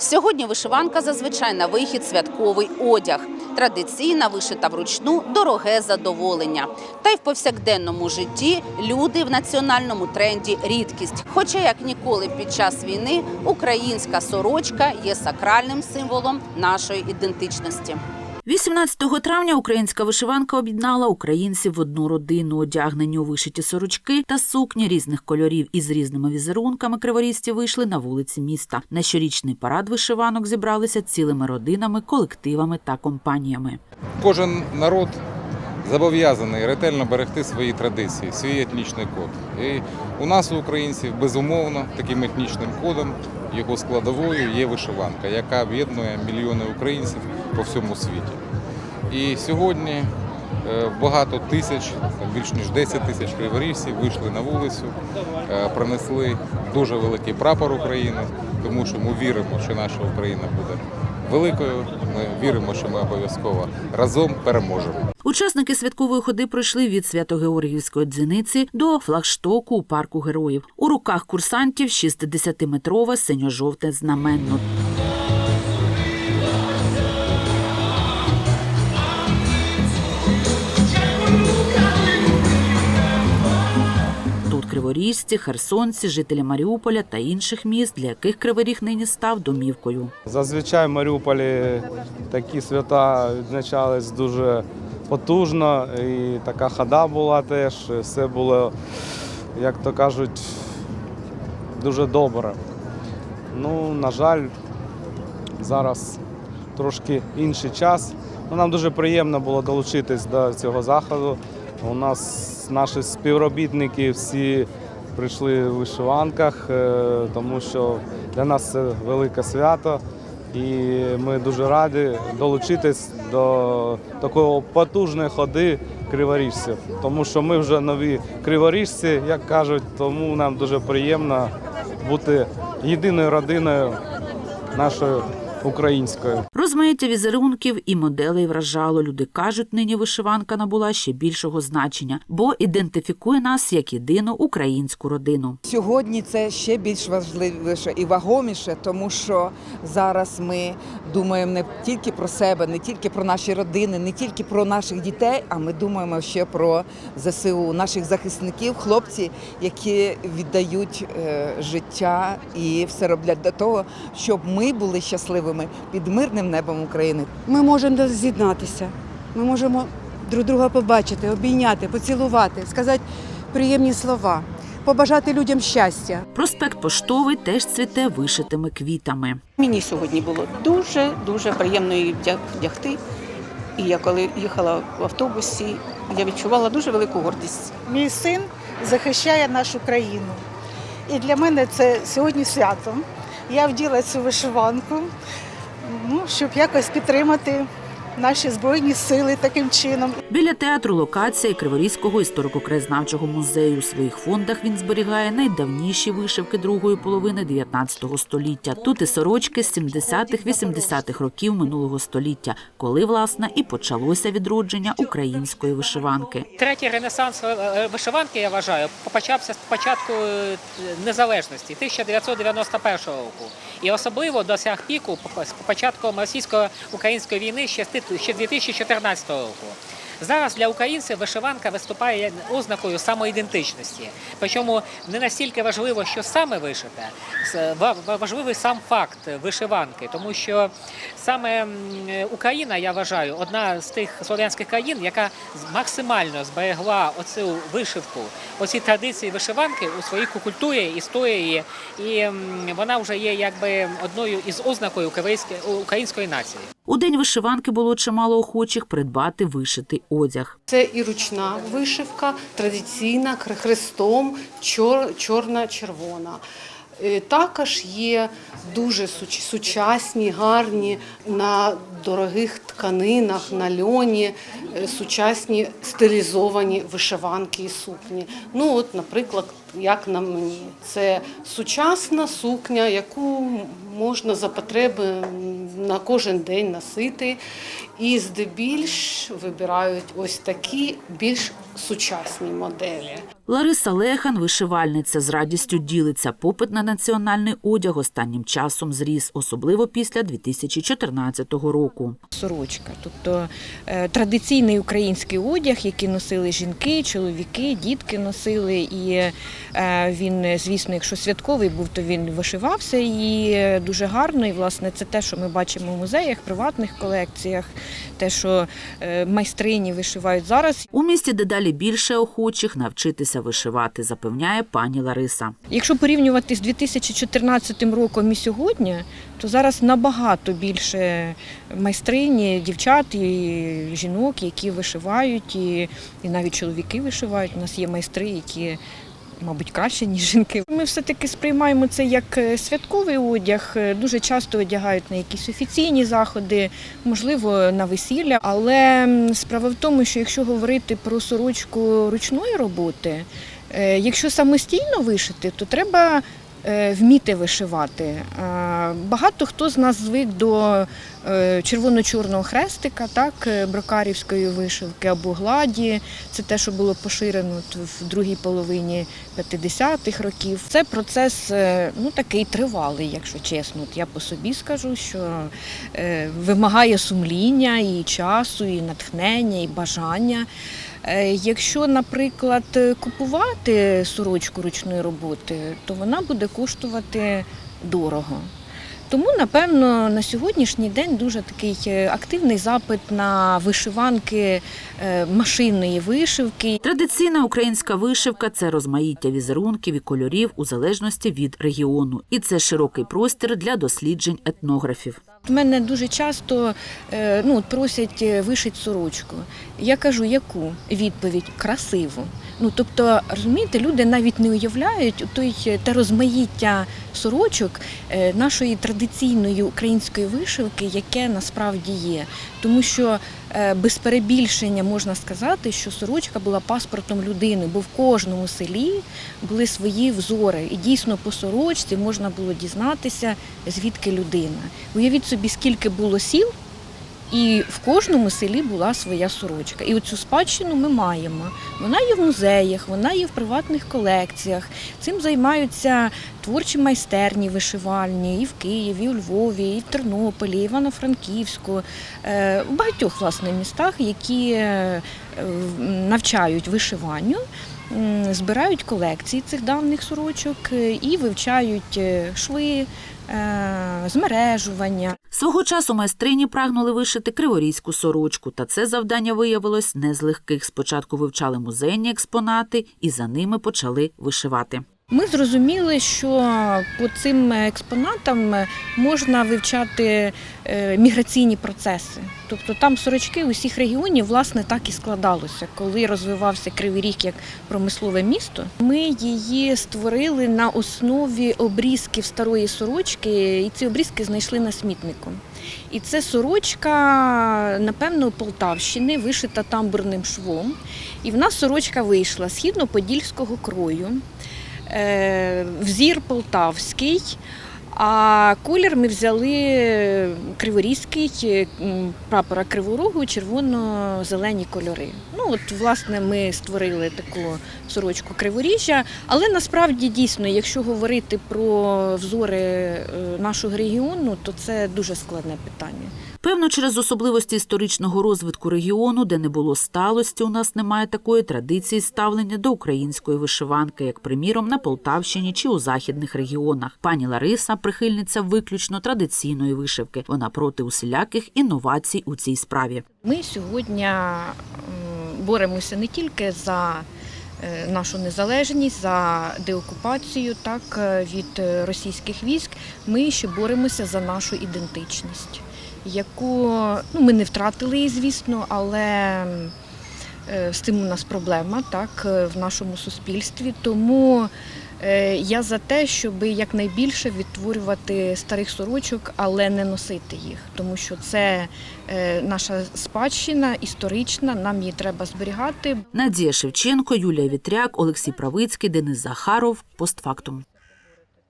Сьогодні вишиванка зазвичай на вихід святковий одяг. Традиційна вишита вручну дороге задоволення. Та й в повсякденному житті люди в національному тренді рідкість. Хоча як ніколи під час війни українська сорочка є сакральним символом нашої ідентичності. 18 травня українська вишиванка об'єднала українців в одну родину, одягнені у вишиті сорочки та сукні різних кольорів із різними візерунками. Криворізці вийшли на вулиці міста. На щорічний парад вишиванок зібралися цілими родинами, колективами та компаніями. Кожен народ зобов'язаний ретельно берегти свої традиції, свій етнічний код. І у нас, у українців, безумовно, таким етнічним кодом, його складовою є вишиванка, яка об'єднує мільйони українців по всьому світі. І сьогодні е, багато тисяч, більш ніж 10 тисяч криворіжців вийшли на вулицю, е, принесли дуже великий прапор України, тому що ми віримо, що наша Україна буде великою. Ми віримо, що ми обов'язково разом переможемо. Учасники святкової ходи пройшли від Свято-Георгіївської дзвіниці до флагштоку у парку героїв. У руках курсантів 60-метрове синьо-жовте знаменно. Тут криворіжці, херсонці, жителі Маріуполя та інших міст, для яких Кривий Ріг нині став домівкою. Зазвичай в Маріуполі такі свята відзначались дуже потужно, і така хода була теж. Все було, як то кажуть, дуже добре. Ну, на жаль, зараз трошки інший час. Ну, нам дуже приємно було долучитись до цього заходу. У нас наші співробітники всі прийшли в вишиванках, е, тому що для нас це велике свято. І ми дуже раді долучитись до такої потужної ходи криворіжців, тому що ми вже нові криворіжці, як кажуть, тому нам дуже приємно бути єдиною родиною нашою українською. Розмаїття візерунків і моделей вражало. Люди кажуть, нині вишиванка набула ще більшого значення, бо ідентифікує нас як єдину українську родину. Сьогодні це ще більш важливіше і вагоміше, тому що зараз ми думаємо не тільки про себе, не тільки про наші родини, не тільки про наших дітей, а ми думаємо ще про ЗСУ, наших захисників, хлопці, які віддають е, життя і все роблять для того, щоб ми були щасливими під мирним небом України. Ми можемо з'єднатися, ми можемо друг друга побачити, обійняти, поцілувати, сказати приємні слова, побажати людям щастя. Проспект Поштовий теж цвіте вишитими квітами. Мені сьогодні було дуже дуже приємно її вдягти. І я коли їхала в автобусі, я відчувала дуже велику гордість. Мій син захищає нашу країну. І для мене це сьогодні свято. Я вділа цю вишиванку, ну, щоб якось підтримати наші збройні сили таким чином. Біля театру локація Криворізького історико-краєзнавчого музею. У своїх фондах він зберігає найдавніші вишивки другої половини 19 століття. Тут і сорочки з 70-х-80-х років минулого століття, коли власне і почалося відродження української вишиванки. Третій ренесанс е, вишиванки, я вважаю, почався з початку е, незалежності 1991 року. І особливо досяг піку з початком російсько-української війни ще з ще 2014 року. Зараз для українців вишиванка виступає ознакою самоідентичності. Причому не настільки важливо, що саме вишите, важливий сам факт вишиванки, тому що саме Україна, я вважаю, одна з тих слов'янських країн, яка максимально зберегла оцю вишивку, оці традиції вишиванки у своїй культурі, історії, і вона вже є якби одною із ознакою української нації. У день вишиванки було чимало охочих придбати вишитий одяг. Це і ручна вишивка, традиційна хрестом, чор, чорна-червона. Е, Також є дуже сучасні, гарні на дорогих тканинах, на льоні, е, сучасні стилізовані вишиванки і сукні. Ну, от, наприклад, як на мені. Це сучасна сукня, яку можна за потреби на кожен день носити. І здебільш вибирають ось такі більш сучасні моделі. Лариса Лехан, вишивальниця, з радістю ділиться. Попит на національний одяг останнім часом зріс, особливо після 2014 року. сорочка, тобто е, традиційний український одяг, який носили жінки, чоловіки, дітки носили. І е, він, звісно, якщо святковий був, то він вишивався і е, дуже гарно. І власне це те, що ми бачимо в музеях, приватних колекціях, те, що е, майстрині вишивають зараз. У місті дедалі більше охочих навчитися вишивати, запевняє пані Лариса. Якщо порівнювати з 2014 роком і сьогодні, то зараз набагато більше майстрині, дівчат і жінок, які вишивають, і, і навіть чоловіки вишивають. У нас є майстри, які. Мабуть, краще, ніж жінки. Ми все-таки сприймаємо це як е, святковий одяг. Е, Дуже часто одягають на якісь офіційні заходи, можливо, на весілля. Але справа в тому, що якщо говорити про сорочку ручної роботи, Е, Якщо самостійно вишити, то треба вміти вишивати. Е, Багато хто з нас звик до е, червоно-чорного хрестика, так, е, брокарівської вишивки або гладі. Це те, що було поширено в другій половині 50-х років. Це процес е, ну, такий тривалий, якщо чесно. От я по собі скажу, що е, вимагає сумління і часу, і натхнення, і бажання. Е, Якщо, наприклад, купувати сорочку ручної роботи, то вона буде коштувати дорого. Тому, напевно, на сьогоднішній день дуже такий е, активний запит на вишиванки е, машинної вишивки. Традиційна українська вишивка це розмаїття візерунків і кольорів у залежності від регіону. І це широкий простір для досліджень етнографів. Мене дуже часто е, ну, просять е, вишити сорочку. Я кажу, яку відповідь красиву. Ну тобто, розумієте, люди навіть не уявляють той е, те розмаїття сорочок е, нашої традиційної української вишивки, яке насправді є. Тому що е, без перебільшення можна сказати, що сорочка була паспортом людини, бо в кожному селі були свої взори. І дійсно по сорочці можна було дізнатися, звідки людина. Уявіть собі, скільки було сіл, і в кожному селі була своя сорочка. І оцю спадщину ми маємо. Вона є в музеях, вона є в приватних колекціях. Цим займаються творчі майстерні вишивальні і в Києві, і у Львові, і в Тернополі, і Івано-Франківську, е, в багатьох власне містах, які е, навчають вишиванню. Збирають колекції цих давніх сорочок е, і вивчають шви, змережування. Свого часу майстрині прагнули вишити криворізьку сорочку, та це завдання виявилось не з легких. Спочатку вивчали музейні експонати і за ними почали вишивати. Ми зрозуміли, що по цим експонатам можна вивчати е, міграційні процеси. Тобто там сорочки усіх регіонів власне так і складалося. Коли розвивався Кривий Ріг як промислове місто, ми її створили на основі обрізків старої сорочки, і ці обрізки знайшли на смітнику. І це сорочка, напевно, Полтавщини, вишита тамбурним швом. І в нас сорочка вийшла східно-подільського крою. Е, взір полтавський, а колір ми взяли криворізький е, прапора Криворогу, червоно-зелені кольори. Ну от власне ми створили таку сорочку Криворіжжя, але насправді дійсно, якщо говорити про взори е, нашого регіону, то це дуже складне питання. Певно, через особливості історичного розвитку регіону, де не було сталості, у нас немає такої традиції ставлення до української вишиванки, як приміром на Полтавщині чи у західних регіонах. Пані Лариса прихильниця виключно традиційної вишивки. Вона проти усіляких інновацій у цій справі. Ми сьогодні боремося не тільки за е, нашу незалежність, за деокупацію так, е, від е, російських військ. Ми ще боремося за нашу ідентичність, яку ну, ми не втратили її, звісно, але е, з цим у нас проблема так, е, в нашому суспільстві. Тому е, я за те, щоб якнайбільше відтворювати старих сорочок, але не носити їх, тому що це наша спадщина історична, нам її треба зберігати. Надія Шевченко, Юлія Вітряк, Олексій Правицький, Денис Захаров. Постфактум.